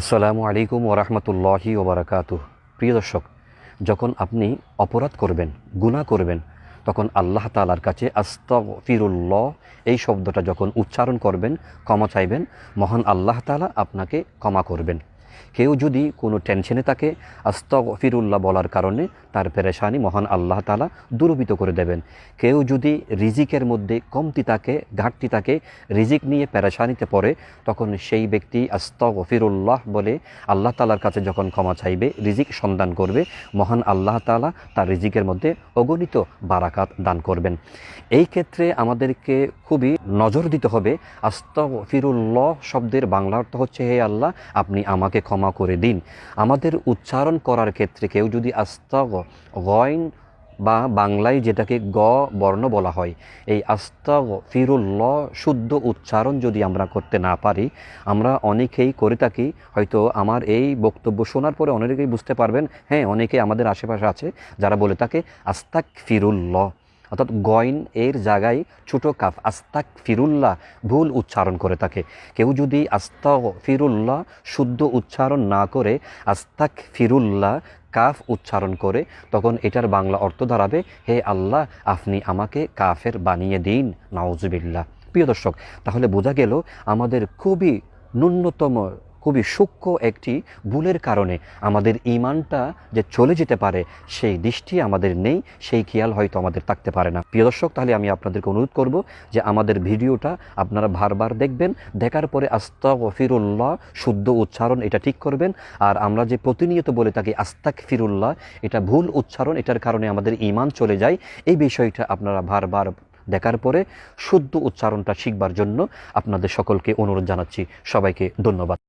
আসসালামু আলাইকুম ওরহমতুল্লাহি ওবরাকাত প্রিয় দর্শক, যখন আপনি অপরাধ করবেন গুণা করবেন, তখন আল্লাহ তালার কাছে আস্তফিরুল্লাহ এই শব্দটা যখন উচ্চারণ করবেন, ক্ষমা চাইবেন, মহান আল্লাহ তালা আপনাকে ক্ষমা করবেন। কেউ যদি কোনো টেনশনে থাকে আস্তফিরুল্লাহ বলার কারণে তার পেরেশানি মহান আল্লাহ তালা দূরবিত করে দেবেন। কেউ যদি রিজিকের মধ্যে কমতি থাকে, ঘাটতি থাকে, রিজিক নিয়ে পেরেশানিতে পড়ে, তখন সেই ব্যক্তি আস্তফিরুল্লাহ বলে আল্লাহ তালার কাছে যখন ক্ষমা চাইবে, রিজিক সন্ধান করবে, মহান আল্লাহ তালা তার রিজিকের মধ্যে অগণিত বারাকাত দান করবেন। এই ক্ষেত্রে আমাদেরকে খুবই নজর দিতে হবে আস্তফিরুল্লাহ শব্দের বাংলা অর্থ হচ্ছে, হে আল্লাহ, আপনি আমাকে ক্ষমা করে দিন। আমাদের উচ্চারণ করার ক্ষেত্রে কেউ যদি আস্তাগ গয়ন বা বাংলায় যেটাকে গ বর্ণ বলা হয়, এই আস্তাগ ফিরুল্লাহ শুদ্ধ উচ্চারণ যদি আমরা করতে না পারি, আমরা অনেকেই করে থাকি, হয়তো আমার এই বক্তব্য শোনার পরে অনেকেই বুঝতে পারবেন হ্যাঁ অনেকে আমাদের আশেপাশে আছে যারা বলে থাকে আস্তাক ফিরুল্লাহ অর্থাৎ গয়ন এর জায়গায় ছোটো কাফ আস্তাক ফিরুল্লাহ ভুল উচ্চারণ করে থাকে। কেউ যদি আস্তা ফিরুল্লাহ শুদ্ধ উচ্চারণ না করে আস্তাক ফিরুল্লাহ কাফ উচ্চারণ করে, তখন এটার বাংলা অর্থ দাঁড়াবে, হে আল্লাহ, আপনি আমাকে কাফের বানিয়ে দিন, নাউজুবিল্লাহ। প্রিয় দর্শক, তাহলে বোঝা গেল আমাদের খুবই ন্যূনতম খুবই সূক্ষ্ম একটি ভুলের কারণে আমাদের ইমানটা যে চলে যেতে পারে, সেই দৃষ্টি আমাদের নেই, সেই খেয়াল হয়তো আমাদের থাকতে পারে না। প্রিয় দর্শক, তাহলে আমি আপনাদেরকে অনুরোধ করব যে আমাদের ভিডিওটা আপনারা বারবার দেখবেন, দেখার পরে আস্তাক ফিরুল্লাহ শুদ্ধ উচ্চারণ এটা ঠিক করবেন। আর আমরা যে প্রতিনিয়ত বলে থাকি আস্তাক ফিরুল্লাহ এটা ভুল উচ্চারণ, এটার কারণে আমাদের ইমান চলে যায়। এই বিষয়টা আপনারা বারবার দেখার পরে শুদ্ধ উচ্চারণটা শিখবার জন্য আপনাদের সকলকে অনুরোধ জানাচ্ছি। সবাইকে ধন্যবাদ।